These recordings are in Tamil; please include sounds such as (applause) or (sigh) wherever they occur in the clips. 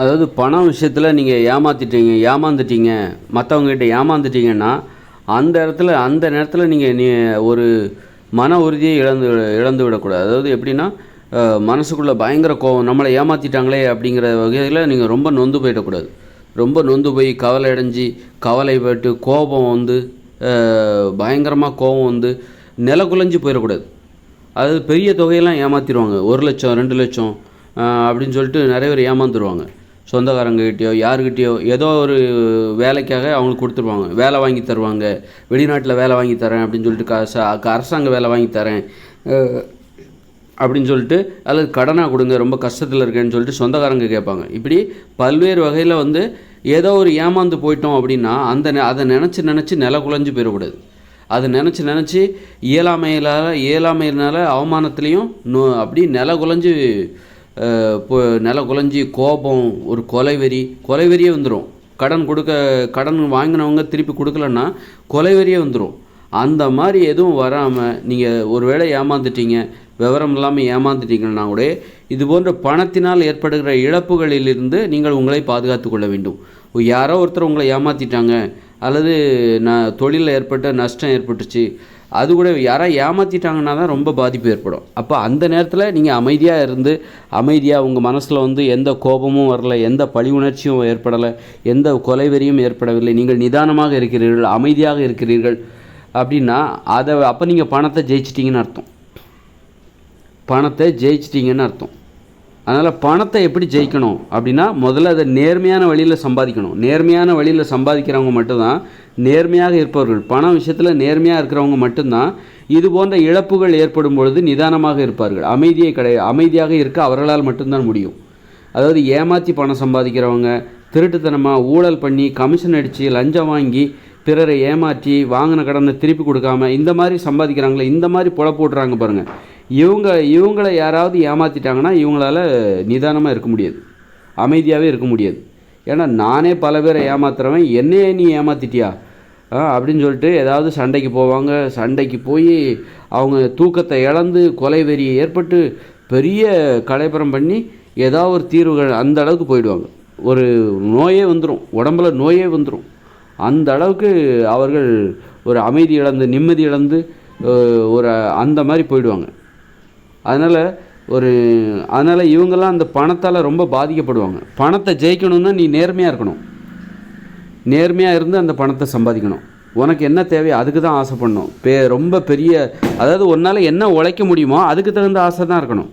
அதாவது பணம் விஷயத்தில் நீங்கள் ஏமாத்திட்டீங்க ஏமாந்துட்டீங்க மற்றவங்ககிட்ட ஏமாந்துட்டீங்கன்னா அந்த இடத்துல அந்த நேரத்தில் நீங்கள் நீ ஒரு மன உறுதியை இழந்து இழந்து விடக்கூடாது. அதாவது எப்படின்னா மனசுக்குள்ளே பயங்கர கோவம் நம்மளை ஏமாற்றிட்டாங்களே அப்படிங்கிற வகையில் நீங்கள் ரொம்ப நொந்து போயிடக்கூடாது. ரொம்ப நொந்து போய் கவலை அடைஞ்சி கவலைப்பட்டு கோபம் வந்து பயங்கரமாக கோபம் வந்து நில குலைஞ்சு போயிடக்கூடாது. அதாவது பெரிய தொகையெல்லாம் ஏமாற்றிடுவாங்க ஒரு லட்சம் ரெண்டு லட்சம் அப்படின்னு சொல்லிட்டு நிறைய பேர் ஏமாந்துருவாங்க. சொந்தக்காரங்ககிட்டயோ யாருக்கிட்டேயோ ஏதோ ஒரு வேலைக்காக அவங்களுக்கு கொடுத்துருவாங்க. வேலை வாங்கி தருவாங்க. வெளிநாட்டில் வேலை வாங்கி தரேன் அப்படின்னு சொல்லிட்டு க அரசாங்க வேலை வாங்கி தரேன். அப்படின்னு சொல்லிட்டு அல்லது கடனாக கொடுங்க ரொம்ப கஷ்டத்தில் இருக்கேன்னு சொல்லிட்டு சொந்தக்காரங்க கேட்பாங்க. இப்படி பல்வேறு வகையில் வந்து ஏதோ ஒரு ஏமாந்து போயிட்டோம் அப்படின்னா அந்த நெ- அதை நினச்சி நினச்சி நில குலைஞ்சு போயிடக்கூடாது. அதை நினச்சி நினச்சி இயலாமையினால் இயலாமையினால அவமானத்துலேயும் நோ அப்படி நில குலைஞ்சு இப்போ நில குலைஞ்சி கோபம் ஒரு கொலைவெறி கொலைவெறியே வந்துடும் கடன் கொடுக்க கடன் வாங்கினவங்க திருப்பி கொடுக்கலன்னா கொலைவெறியே வந்துடும் அந்த மாதிரி எதுவும் வராமல் நீங்கள் ஒருவேளை ஏமாந்துட்டீங்க விவரம் இல்லாமல் ஏமாந்துட்டீங்கன்னா கூட இது போன்ற பணத்தினால் ஏற்படுகிற இழப்புகளிலிருந்து நீங்கள் உங்களை பாதுகாத்து கொள்ள வேண்டும். யாரோ ஒருத்தர் உங்களை ஏமாற்றிட்டாங்க அல்லது நான் தொழிலில் ஏற்பட்ட நஷ்டம் ஏற்பட்டுச்சு அது கூட யாராக ஏமாற்றிட்டாங்கன்னா தான் ரொம்ப பாதிப்பு ஏற்படும். அப்போ அந்த நேரத்தில் நீங்கள் அமைதியாக இருந்து அமைதியாக உங்கள் மனசில் வந்து எந்த கோபமும் வரல எந்த பழி உணர்ச்சியும் ஏற்படலை எந்த கொலைவெறியும் ஏற்படவில்லை நீங்கள் நிதானமாக இருக்கிறீர்கள் அமைதியாக இருக்கிறீர்கள் அப்படின்னா அதை அப்போ நீங்கள் பணத்தை ஜெயிச்சிட்டிங்கன்னு அர்த்தம். பணத்தை ஜெயிச்சிட்டிங்கன்னு அர்த்தம். அதனால் பணத்தை எப்படி ஜெயிக்கணும் அப்படின்னா முதல்ல அதை நேர்மையான வழியில் சம்பாதிக்கணும். நேர்மையான வழியில் சம்பாதிக்கிறவங்க மட்டும்தான் நேர்மையாக இருப்பவர்கள். பணம் விஷயத்தில் நேர்மையாக இருக்கிறவங்க மட்டும்தான் இது போன்ற இழப்புகள் ஏற்படும் பொழுது நிதானமாக இருப்பார்கள். அமைதியை கிடை அமைதியாக இருக்க அவர்களால் மட்டும்தான் முடியும். அதாவது ஏமாற்றி பணம் சம்பாதிக்கிறவங்க திருட்டுத்தனமாக ஊழல் பண்ணி கமிஷன் அடித்து லஞ்சம் வாங்கி பிறரை ஏமாற்றி வாங்கின கடனை திருப்பி கொடுக்காம இந்த மாதிரி சம்பாதிக்கிறாங்களே இந்த மாதிரி புழப்பு விட்றாங்க பாருங்கள் இவங்க இவங்களை யாராவது ஏமாற்றிட்டாங்கன்னா இவங்களால நிதானமாக இருக்க முடியாது. அமைதியாகவே இருக்க முடியாது. ஏன்னா நானே பல பேரை ஏமாத்துறவன் என்னையே நீ ஏமாத்திட்டியா? ஆ, அப்படின்னு சொல்லிட்டு ஏதாவது சண்டைக்கு போவாங்க. சண்டைக்கு போய் அவங்க தூக்கத்தை இழந்து கொலை வெறி ஏற்பட்டு பெரிய கலைபரம் பண்ணி ஏதாவது ஒரு தீர்வுகள் அந்த அளவுக்கு போயிடுவாங்க. ஒரு நோயே வந்துடும் உடம்புல நோயே வந்துடும் அந்த அளவுக்கு அவர்கள் ஒரு அமைதி இழந்து நிம்மதி இழந்து ஒரு அந்த மாதிரி போயிடுவாங்க. அதனால் ஒரு அதனால் இவங்கெல்லாம் அந்த பணத்தால் ரொம்ப பாதிக்கப்படுவாங்க. பணத்தை ஜெயிக்கணும்னா நீ நேர்மையாக இருக்கணும். நேர்மையாக இருந்து அந்த பணத்தை சம்பாதிக்கணும். உனக்கு என்ன தேவையோ அதுக்கு தான் ஆசைப்படணும் பே ரொம்ப பெரிய அதாவது உன்னால் என்ன உழைக்க முடியுமோ அதுக்கு தகுந்த ஆசை தான் இருக்கணும்.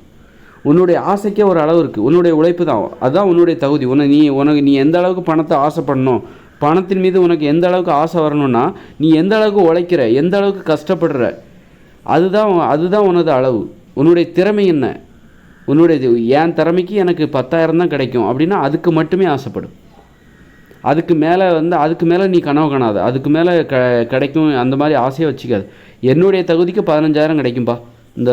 உன்னுடைய ஆசைக்கே ஒரு அளவு இருக்குது உன்னுடைய உழைப்பு தான். அதுதான் உன்னுடைய தகுதி. உன நீ உனக்கு நீ எந்த அளவுக்கு பணத்தை ஆசைப்படணும் பணத்தின் மீது உனக்கு எந்த அளவுக்கு ஆசை வரணும்னா நீ எந்த அளவுக்கு உழைக்கிற எந்த அளவுக்கு கஷ்டப்படுற அதுதான் அதுதான் உனது அளவு. உன்னுடைய திறமை என்ன? உன்னுடைய என் திறமைக்கு எனக்கு பத்தாயிரம் தான் கிடைக்கும் அப்படின்னா அதுக்கு மட்டுமே ஆசைப்படும். அதுக்கு மேலே வந்து அதுக்கு மேலே நீ கனவு காணாது. அதுக்கு மேலே க கிடைக்கும் அந்த மாதிரி ஆசையை வச்சுக்காது. என்னுடைய தகுதிக்கு பதினஞ்சாயிரம் கிடைக்கும்பா. இந்த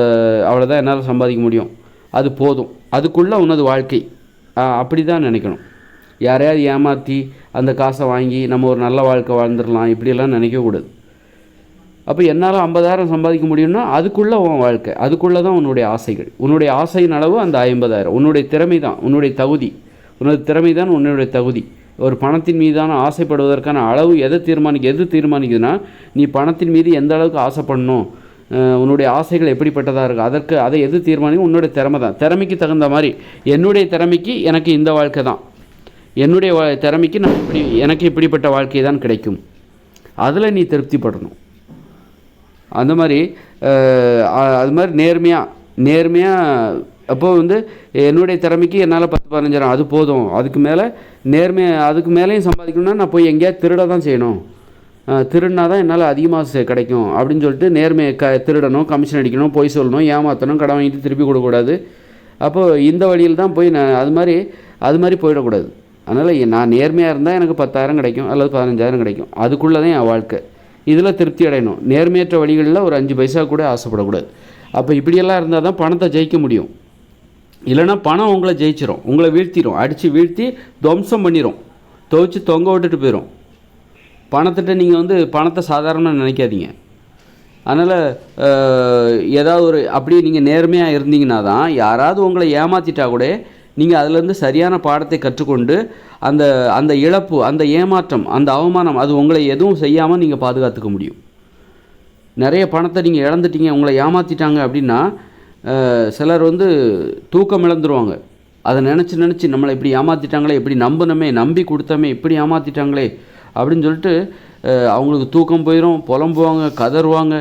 அவ்வளோதான் என்னால் சம்பாதிக்க முடியும். அது போதும். அதுக்குள்ளே உனது வாழ்க்கை. ஆ, அப்படி தான் நினைக்கணும். யாரையாவது ஏமாற்றி அந்த காசை வாங்கி நம்ம ஒரு நல்ல வாழ்க்கை வாழ்ந்துடலாம். இப்படியெல்லாம் நினைக்கக்கூடாது. அப்போ என்னால் ஐம்பதாயிரம் சம்பாதிக்க முடியும்னா அதுக்குள்ளே உன் வாழ்க்கை அதுக்குள்ளே தான் உன்னுடைய ஆசைகள். உன்னுடைய ஆசையின் அளவு அந்த ஐம்பதாயிரம். உன்னுடைய திறமை தான் உன்னுடைய தகுதி. உன்னுடைய திறமை தான் உன்னுடைய தகுதி. ஒரு பணத்தின் மீதான ஆசைப்படுவதற்கான அளவு எதை தீர்மானிக்க எது தீர்மானிக்குதுன்னா நீ பணத்தின் மீது எந்த அளவுக்கு ஆசைப்படணும் உன்னுடைய ஆசைகள் எப்படிப்பட்டதாக இருக்குது அதற்கு அதை எது தீர்மானிக்கும்? உன்னுடைய திறமை தான் திறமைக்கு தகுந்த மாதிரி என்னுடைய திறமைக்கு எனக்கு இந்த வாழ்க்கை தான். என்னுடைய வா- திறமைக்கு நான் இப்படி எனக்கு இப்படிப்பட்ட வாழ்க்கை தான் கிடைக்கும். அதில் நீ திருப்திப்படணும். அந்த மாதிரி அது மாதிரி நேர்மையாக நேர்மையாக அப்போ வந்து என்னுடைய திறமைக்கு என்னால் பத்து பதினஞ்சாயிரம் அது போதும். அதுக்கு மேலே நேர்மை அதுக்கு மேலேயும் சம்பாதிக்கணும்னா நான் போய் எங்கேயாவது திருட தான் செய்யணும். திருடினா தான் என்னால் அதிகமாக கிடைக்கும். அப்படின்னு சொல்லிட்டு நேர்மையை க திருடணும் கமிஷன் அடிக்கணும் பொய் சொல்லணும் ஏமாற்றணும் கடன் வாங்கிட்டு திருப்பி கொடுக்கக்கூடாது. அப்போது இந்த வழியில் தான் போய் நான் அது மாதிரி அது மாதிரி போயிடக்கூடாது. அதனால் நான் நேர்மையாக இருந்தால் எனக்கு பத்தாயிரம் கிடைக்கும் அல்லது பதினஞ்சாயிரம் கிடைக்கும். அதுக்குள்ளே தான் என் வாழ்க்கை. இதில் திருப்தி அடையணும். நேர்மையற்ற வழிகளில் ஒரு அஞ்சு பைசா கூட ஆசைப்படக்கூடாது. அப்போ இப்படியெல்லாம் இருந்தால் தான் பணத்தை ஜெயிக்க முடியும். இல்லைன்னா பணம் உங்களை ஜெயிச்சிரும். உங்களை வீழ்த்திடும் அடித்து வீழ்த்தி துவம்சம் பண்ணிடும் துவைச்சி தொங்க விட்டுட்டு போயிடும் பணத்திட்ட நீங்கள் வந்து பணத்தை சாதாரணமாக நினைக்காதீங்க. அதனால் ஏதாவது ஒரு அப்படியே நீங்கள் நேர்மையாக இருந்தீங்கன்னா தான் யாராவது உங்களை ஏமாற்றிட்டா கூட நீங்கள் அதிலேருந்து சரியான பாடத்தை கற்றுக்கொண்டு அந்த அந்த இழப்பு அந்த ஏமாற்றம் அந்த அவமானம் அது உங்களை எதுவும் செய்யாமல் நீங்கள் பாதுகாத்துக்க முடியும். நிறைய பணத்தை நீங்கள் இழந்துட்டீங்க உங்களை ஏமாற்றிட்டாங்க அப்படின்னா சிலர் வந்து தூக்கம் இழந்துருவாங்க. அதை நினச்சி நினச்சி நம்மளை இப்படி ஏமாற்றிட்டாங்களே இப்படி நம்பினமே நம்பி கொடுத்தமே இப்படி ஏமாற்றிட்டாங்களே அப்படின்னு சொல்லிட்டு அவங்களுக்கு தூக்கம் போயிடும் புலம்புவாங்க கதறுவாங்க.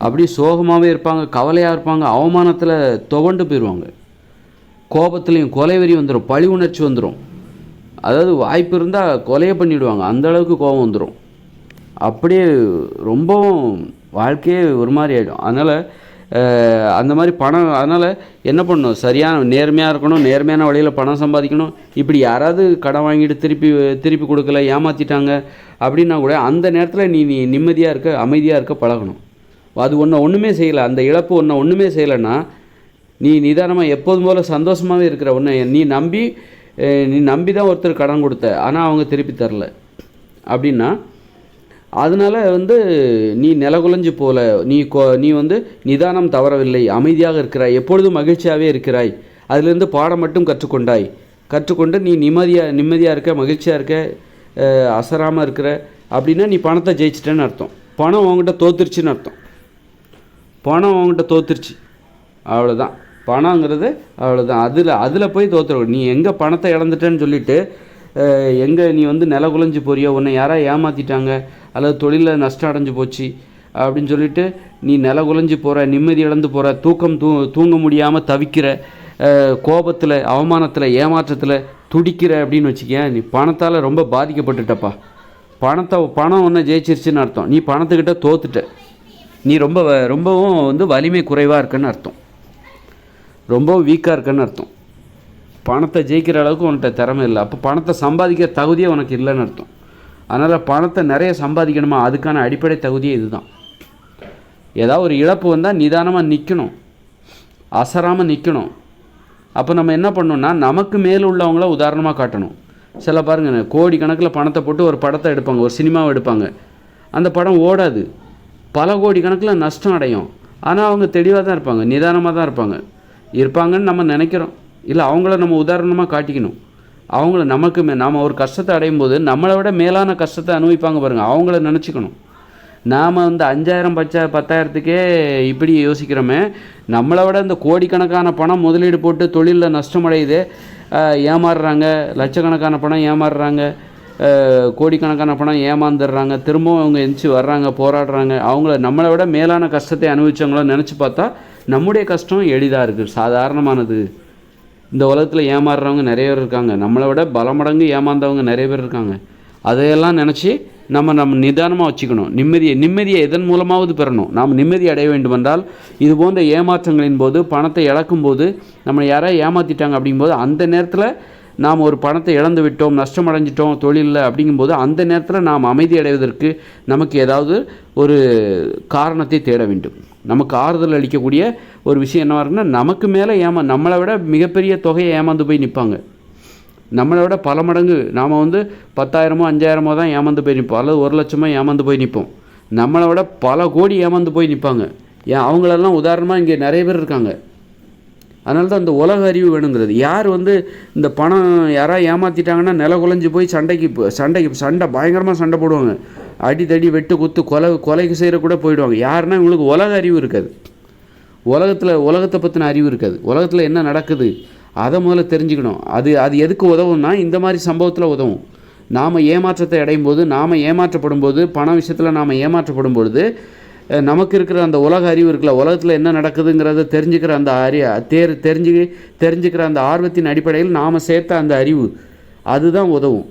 அப்படி சோகமாகவே இருப்பாங்க கவலையாக இருப்பாங்க அவமானத்தில் துவண்டு போயிடுவாங்க. கோபத்துலேயும் கொலைவெறி வந்துடும் பழி உணர்ச்சி வந்துடும் அதாவது வாய்ப்பு இருந்தால் கொலையை பண்ணிவிடுவாங்க அந்தளவுக்கு கோபம் வந்துடும் அப்படியே ரொம்பவும் வாழ்க்கையே ஒரு மாதிரி ஆகிடும் அதனால் அந்த மாதிரி பணம் அதனால் என்ன பண்ணணும்? சரியான நேர்மையாக இருக்கணும் நேர்மையான வழியில் பணம் சம்பாதிக்கணும். இப்படி யாராவது கடன் வாங்கிட்டு திருப்பி திருப்பி கொடுக்கல ஏமாற்றிட்டாங்க அப்படின்னா கூட அந்த நேரத்தில் நீ நீ நிம்மதியாக இருக்க அமைதியாக இருக்க பழகணும். அது ஒன்று ஒன்றுமே செய்யலை. அந்த இழப்பு ஒன்று ஒன்றுமே செய்யலைன்னா நீ நிதானமாக எப்போதும் போல் சந்தோஷமாகவே இருக்கிற ஒன்று நீ நம்பி நீ நம்பி தான் ஒருத்தர் கடன் கொடுத்த. ஆனால் அவங்க திருப்பி தரல. அப்படின்னா அதனால வந்து நீ நிலகுலைஞ்சு போல. நீ கொ நீ வந்து நிதானம் தவறவில்லை. அமைதியாக இருக்கிறாய். எப்பொழுதும் மகிழ்ச்சியாகவே இருக்கிறாய். அதிலிருந்து பாடம் மட்டும் கற்றுக்கொண்டாய். கற்றுக்கொண்டு நீ நிம்மதியாக நிம்மதியாக இருக்க மகிழ்ச்சியாக இருக்க அசராமல் இருக்கிற அப்படின்னா நீ பணத்தை ஜெயிச்சிட்டேன்னு அர்த்தம். பணம் உங்ககிட்ட தோத்துருச்சுன்னு அர்த்தம். பணம் உங்ககிட்ட தோத்துருச்சு. அவ்வளோதான் பணங்கிறது அவ்வளோதான் அதில் அதில் போய் தோற்றுறோம் நீ எங்கே பணத்தை இழந்துட்டேன்னு சொல்லிட்டு எங்கே நீ வந்து நில குலைஞ்சு போறியோ உன்னை யாராவது ஏமாற்றிட்டாங்க அல்லது தொழிலில் நஷ்டம் அடைஞ்சு போச்சு? அப்படின்னு சொல்லிட்டு நீ நில குலைஞ்சு போகிற நிம்மதி இழந்து போகிற தூக்கம் தூ தூங்க முடியாமல் தவிக்கிற கோபத்தில் அவமானத்தில் ஏமாற்றத்தில் துடிக்கிற அப்படின்னு வச்சுக்கேன் நீ பணத்தால் ரொம்ப பாதிக்கப்பட்டுட்டப்பா. பணத்தை பணம் ஒன்று ஜெயிச்சிருச்சுன்னு அர்த்தம். நீ பணத்துக்கிட்ட தோத்துட்ட. நீ ரொம்ப வ- ரொம்பவும் வந்து வலிமை குறைவாக இருக்குன்னு அர்த்தம். ரொம்ப வீக்காக இருக்கேன்னு அர்த்தம். பணத்தை ஜெயிக்கிற அளவுக்கு உன்கிட்ட திறமை இல்லை. அப்போ பணத்தை சம்பாதிக்கிற தகுதியே உனக்கு இல்லைன்னு அர்த்தம். அதனால் பணத்தை நிறைய சம்பாதிக்கணுமா? அதுக்கான அடிப்படை தகுதியே இதுதான். ஏதாவது ஒரு இழப்பு வந்தால் நிதானமாக நிற்கணும் அசராமல் நிற்கணும் அப்போ நம்ம என்ன பண்ணணும்னா நமக்கு மேலே உள்ளவங்கள உதாரணமாக காட்டணும். சில பாருங்க கோடி கணக்கில் பணத்தை போட்டு ஒரு படத்தை எடுப்பாங்க ஒரு சினிமாவை எடுப்பாங்க. அந்த படம் ஓடாது. பல கோடி கணக்கில் நஷ்டம் அடையும். ஆனால் அவங்க தெளிவாக தான் இருப்பாங்க நிதானமாக தான் இருப்பாங்க. இருப்பாங்கன்னு நம்ம நினைக்கிறோம். இல்லை அவங்கள நம்ம உதாரணமாக காட்டிக்கணும். அவங்கள நமக்கு மே நாம் ஒரு கஷ்டத்தை அடையும் போது நம்மளை விட மேலான கஷ்டத்தை அனுபவிப்பாங்க பாருங்கள் அவங்கள நினச்சிக்கணும். நாம் வந்து அஞ்சாயிரம் பச்ச பத்தாயிரத்துக்கே இப்படி யோசிக்கிறோமே. நம்மளை விட இந்த கோடிக்கணக்கான பணம் முதலீடு போட்டு தொழிலில் நஷ்டமடையுது ஏமாறுறாங்க. லட்சக்கணக்கான பணம் ஏமாறுறாங்க. கோடிக்கணக்கான பணம் ஏமாந்துடுறாங்க. திரும்பவும் அவங்க எந்திச்சு வர்றாங்க போராடுறாங்க. அவங்கள நம்மளை விட மேலான கஷ்டத்தை அனுபவிச்சவங்கள நினச்சி பார்த்தா நம்முடைய கஷ்டம் எளிதாக இருக்குது சாதாரணமானது. இந்த உலகத்தில் ஏமாறுறவங்க நிறைய பேர் இருக்காங்க. நம்மளை விட பல மடங்கு ஏமாந்தவங்க நிறைய பேர் இருக்காங்க. அதையெல்லாம் நினச்சி நம்ம நம்ம நிதானமாக வச்சுக்கணும். நிம்மதியை நிம்மதியை எதன் மூலமாவது பெறணும். நாம் நிம்மதி அடைய வேண்டுமென்றால் இது போன்ற ஏமாற்றங்களின் போது பணத்தை இழக்கும் போது நம்மளை யாராவது ஏமாற்றிட்டாங்க அப்படிங்கும்போது அந்த நேரத்தில் நாம் ஒரு பணத்தை இழந்து விட்டோம் நஷ்டம் அடைஞ்சிட்டோம் தொழிலில் அப்படிங்கும்போது அந்த நேரத்தில் நாம் அமைதி அடைவதற்கு நமக்கு ஏதாவது ஒரு காரணத்தை தேட வேண்டும். நமக்கு ஆறுதல் அளிக்கக்கூடிய ஒரு விஷயம் என்ன இருக்குன்னா நமக்கு மேலே ஏமா நம்மளை விட மிகப்பெரிய தொகையை ஏமாந்து போய் நிற்பாங்க நம்மளை விட பல மடங்கு நாம் வந்து பத்தாயிரமோ அஞ்சாயிரமோ தான் ஏமாந்து போய் நிற்போம் அல்லது ஒரு லட்சமோ ஏமாந்து போய் நிற்போம் நம்மளை விட பல கோடி ஏமாந்து போய் நிற்பாங்க ஏன் அவங்களெல்லாம் உதாரணமாக இங்கே நிறைய பேர் இருக்காங்க. அதனால தான் இந்த உலக அறிவு வேணுங்கிறது. யார் வந்து இந்த பணம் யாராவது ஏமாற்றிட்டாங்கன்னா நில குலைஞ்சு போய் சண்டைக்கு சண்டைக்கு சண்டை பயங்கரமாக சண்டை போடுவாங்க. அடி தடி வெட்டு குத்து கொலை கொலைக்கு செய்கிற கூட போயிடுவாங்க. யாருன்னா இவங்களுக்கு உலக அறிவு இருக்காது. உலகத்தில் உலகத்தை பற்றின அறிவு இருக்காது. உலகத்தில் என்ன நடக்குது அதை முதல்ல தெரிஞ்சுக்கணும். அது அது எதுக்கு உதவும்னா இந்த மாதிரி சம்பவத்தில் உதவும். நாம் ஏமாற்றத்தை அடையும் போது நாம் ஏமாற்றப்படும் போது பண விஷயத்தில் நாம் ஏமாற்றப்படும் பொழுது நமக்கு இருக்கிற அந்த உலக அறிவு இருக்குல்ல உலகத்தில் என்ன நடக்குதுங்கிறத தெரிஞ்சுக்கிற அந்த அறி தேர் தெரிஞ்சு தெரிஞ்சுக்கிற அந்த ஆர்வத்தின் அடிப்படையில் நாம் சேர்த்த அந்த அறிவு அதுதான் உதவும்.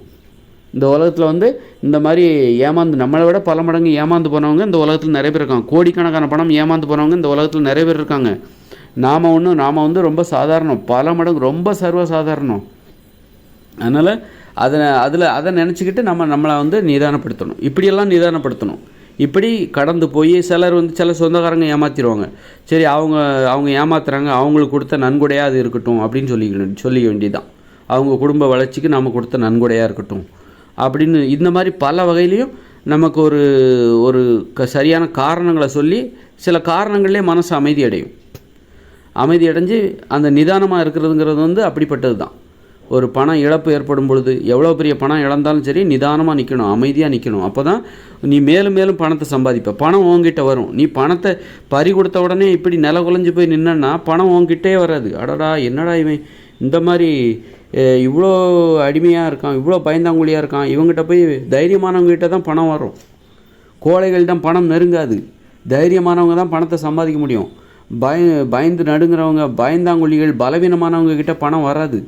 இந்த உலகத்தில் வந்து இந்த மாதிரி ஏமாந்து நம்மளை விட பல மடங்கு ஏமாந்து போனவங்க இந்த உலகத்தில் நிறைய பேர் இருக்காங்க. கோடிக்கணக்கான பணம் ஏமாந்து போனவங்க இந்த உலகத்தில் நிறைய பேர் இருக்காங்க. நாம் ஒன்றும் நாம் வந்து ரொம்ப சாதாரணம். பல மடங்கு ரொம்ப சர்வ சாதாரணம் அதனால் அதை அதில் அதை நினச்சிக்கிட்டு நம்ம நம்மளை வந்து நிதானப்படுத்தணும். இப்படியெல்லாம் நிதானப்படுத்தணும். இப்படி கடந்து போய் சிலர் வந்து சில சொந்தக்காரங்க ஏமாத்திடுவாங்க. சரி அவங்க அவங்க ஏமாத்துறாங்க. அவங்களுக்கு கொடுத்த நன்கொடையாக அது இருக்கட்டும் அப்படின்னு சொல்லிக்கணும் சொல்லிக்க வேண்டியதுதான். அவங்க குடும்ப வளர்ச்சிக்கு நம்ம கொடுத்த நன்கொடையாக இருக்கட்டும். அப்படின்னு இந்த மாதிரி பல வகையிலையும் நமக்கு ஒரு ஒரு க சரியான காரணங்களை சொல்லி சில காரணங்கள்லேயே மனசு அமைதி அடையும். அமைதி அடைஞ்சு அந்த நிதானமாக இருக்கிறதுங்கிறது வந்து அப்படிப்பட்டது தான். ஒரு பணம் இழப்பு ஏற்படும் பொழுது எவ்வளோ பெரிய பணம் இழந்தாலும் சரி நிதானமாக நிற்கணும் அமைதியாக நிற்கணும் அப்போ தான் நீ மேலும் மேலும் பணத்தை சம்பாதிப்ப. பணம் உன்கிட்ட வரும். நீ பணத்தை பறி கொடுத்த உடனே இப்படி நில குலைஞ்சு போய் நின்னா பணம் உங்ககிட்டே வராது. அடடா என்னடா இவன் இந்த மாதிரி இவ்வளோ அடிமையாக இருக்கான் இவ்வளோ பயந்தாங்குழியாக இருக்கான் இவங்ககிட்ட போய் தைரியமானவங்ககிட்ட தான் பணம் வரும். கோழைகள்தான் பணம் நெருங்காது. தைரியமானவங்க தான் பணத்தை சம்பாதிக்க முடியும். பய பயந்து நடுங்கிறவங்க பயந்தாங்குழிகள் பலவீனமானவங்க கிட்ட பணம் வராது.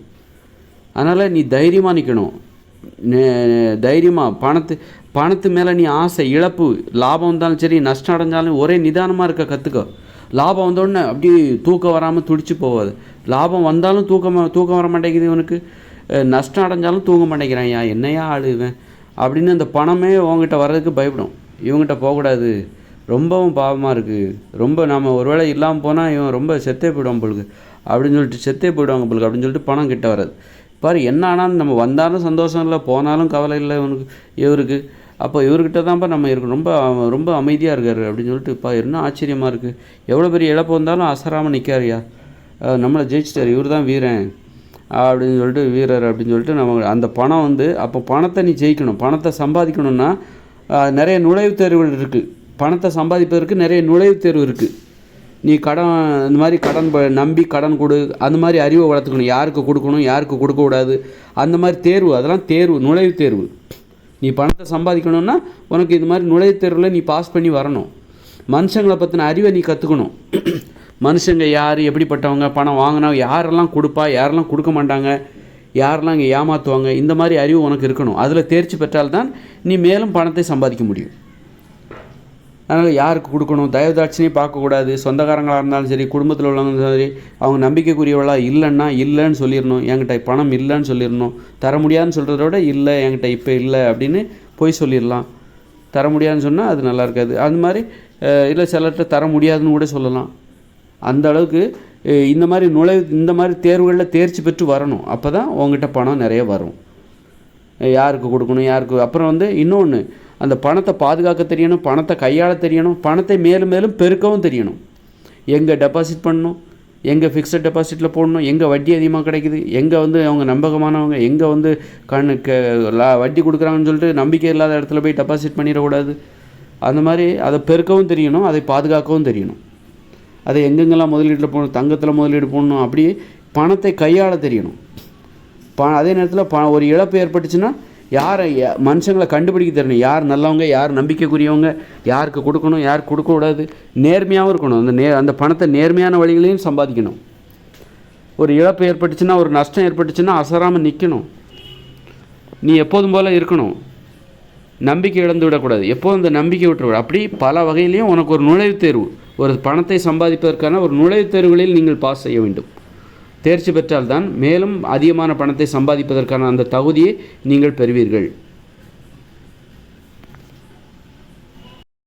அதனால் நீ தைரியமாக நிற்கணும் தைரியமாக பணத்து பணத்து மேலே நீ ஆசை இழப்பு லாபம் இருந்தாலும் சரி நஷ்டம் அடைஞ்சாலும் ஒரே நிதானமாக இருக்க கற்றுக்கோ லாபம் வந்தோடனே அப்படியே தூக்கம் வராமல் துடிச்சு போகாது லாபம் வந்தாலும் தூக்கம் தூக்கம் வர மாட்டேங்குது இவனுக்கு. நஷ்டம் அடைஞ்சாலும் தூங்க மாட்டேங்கிறான். யா என்னையா ஆளுவேன் அப்படின்னு அந்த பணமே உங்ககிட்ட வர்றதுக்கு பயப்படும். இவங்ககிட்ட போகக்கூடாது. ரொம்பவும் பாவமாக இருக்குது ரொம்ப நாம் ஒருவேளை இல்லாமல் போனால் இவன் ரொம்ப செத்தே போயிடுவான் பொழுது அப்படின்னு சொல்லிட்டு செத்தே போயிடுவாங்க பொழுது அப்படின்னு சொல்லிட்டு பணம் கிட்ட வராது பாரு என்ன ஆனாலும் நம்ம வந்தாலும் சந்தோஷம் இல்லை போனாலும் கவலை இல்லை இவனுக்கு இவருக்கு. அப்போ இவர்கிட்ட தான்ப்பா நம்ம இருக்கணும். ரொம்ப ரொம்ப அமைதியாக இருக்காரு அப்படின்னு சொல்லிட்டு இப்போ என்ன ஆச்சரியமாக இருக்குது எவ்வளோ பெரிய இழப்பு வந்தாலும் அசராமல் நிற்காருயா நம்மளை ஜெயிச்சிட்டார். இவர் தான் வீரன். அப்படின்னு சொல்லிட்டு வீரர் அப்படின்னு சொல்லிட்டு நம்ம அந்த பணம் வந்து அப்போ பணத்தை நீ ஜெயிக்கணும். பணத்தை சம்பாதிக்கணும்னா நிறைய நுழைவுத் தேர்வுகள் இருக்குது பணத்தை சம்பாதிப்பதற்கு நிறைய நுழைவுத் தேர்வு இருக்குது நீ கடன் இந்த மாதிரி கடன் ப- நம்பி கடன் கொடு. அந்த மாதிரி அறிவை வளர்த்துக்கணும். யாருக்கு கொடுக்கணும் யாருக்கு கொடுக்கக்கூடாது. அந்த மாதிரி தேர்வு. அதெல்லாம் தேர்வு நுழைவுத் தேர்வு. நீ பணத்தை சம்பாதிக்கணும்னா உனக்கு இது மாதிரி நுழைவுத்தேர்வில் நீ பாஸ் பண்ணி வரணும். மனுஷங்களை பற்றின அறிவை நீ கற்றுக்கணும் (clears throat) மனுஷங்க யார் எப்படிப்பட்டவங்க பணம் வாங்கினா யாரெல்லாம் கொடுப்பா யாரெல்லாம் கொடுக்க மாட்டாங்க யாரெல்லாம் இங்கே ஏமாற்றுவாங்க இந்த மாதிரி அறிவு உனக்கு இருக்கணும். அதில் தேர்ச்சி பெற்றால்தான் நீ மேலும் பணத்தை சம்பாதிக்க முடியும். அதனால் யாருக்கு கொடுக்கணும்? தயவுதாட்சினே பார்க்கக்கூடாது. சொந்தக்காரங்களாக இருந்தாலும் சரி குடும்பத்தில் உள்ளவங்க சரி அவங்க நம்பிக்கைக்குரியவளா இல்லைன்னா இல்லைன்னு சொல்லிடணும். என்கிட்ட பணம் இல்லைன்னு சொல்லிடணும். தர முடியாதுன்னு சொல்கிறத விட இல்லை என்கிட்ட இப்போ இல்லை அப்படின்னு போய் சொல்லிடலாம். தர முடியாதுன்னு சொன்னால் அது நல்லா இருக்காது. அந்த மாதிரி இல்லை சிலர்கிட்ட தர முடியாதுன்னு கூட சொல்லலாம். அந்த அளவுக்கு இந்த மாதிரி நுழைவு இந்த மாதிரி தேர்வுகளில் தேர்ச்சி பெற்று வரணும். அப்போ தான் உங்ககிட்ட பணம் நிறைய வரும். யாருக்கு கொடுக்கணும் யாருக்கு அப்புறம் வந்து இன்னொன்று அந்த பணத்தை பாதுகாக்க தெரியணும் பணத்தை கையாள தெரியணும் பணத்தை மேலும் மேலும் பெருக்கவும் தெரியணும். எங்கே டெபாசிட் பண்ணணும் எங்கே ஃபிக்ஸட் டெபாசிட்டில் போடணும் எங்கே வட்டி அதிகமாக கிடைக்குது எங்கே வந்து அவங்க நம்பகமானவங்க எங்கே வந்து கண்ணு க லா- வட்டி கொடுக்குறாங்கன்னு சொல்லிட்டு நம்பிக்கை இல்லாத இடத்துல போய் டெபாசிட் பண்ணிடக்கூடாது. அந்த மாதிரி அதை பெருக்கவும் தெரியணும் அதை பாதுகாக்கவும் தெரியணும். அதை எங்கெங்கெல்லாம் முதலீட்டில் போகணும் தங்கத்தில் முதலீடு போடணும் அப்படி பணத்தை கையாள தெரியணும். ப அதே நேரத்தில் ப ஒரு இழப்பு ஏற்பட்டுச்சுன்னா யாரை மனுஷங்களை கண்டுபிடிக்க தெரியணும் யார் நல்லவங்க யார் நம்பிக்கைக்குரியவங்க யாருக்கு கொடுக்கணும் யாருக்கு கொடுக்கக்கூடாது நேர்மையாகவும் இருக்கணும். அந்த நே அந்த பணத்தை நேர்மையான வழிகளையும் சம்பாதிக்கணும். ஒரு இழப்பு ஏற்பட்டுச்சுன்னா ஒரு நஷ்டம் ஏற்பட்டுச்சுன்னா அசராமல் நிற்கணும் நீ எப்போதும் போல் இருக்கணும். நம்பிக்கை இழந்து விடக்கூடாது. எப்போதும் இந்த நம்பிக்கை விட்டுவிட அப்படி பல வகையிலையும் உனக்கு ஒரு நுழைவுத் தேர்வு. ஒரு பணத்தை சம்பாதிப்பதற்கான ஒரு நுழைவுத் தேர்வுகளில் நீங்கள் பாஸ் செய்ய வேண்டும். தேர்ச்சி பெற்றால்தான் மேலும் அதிகமான பணத்தை சம்பாதிப்பதற்கான அந்த தகுதியை நீங்கள் பெறுவீர்கள்.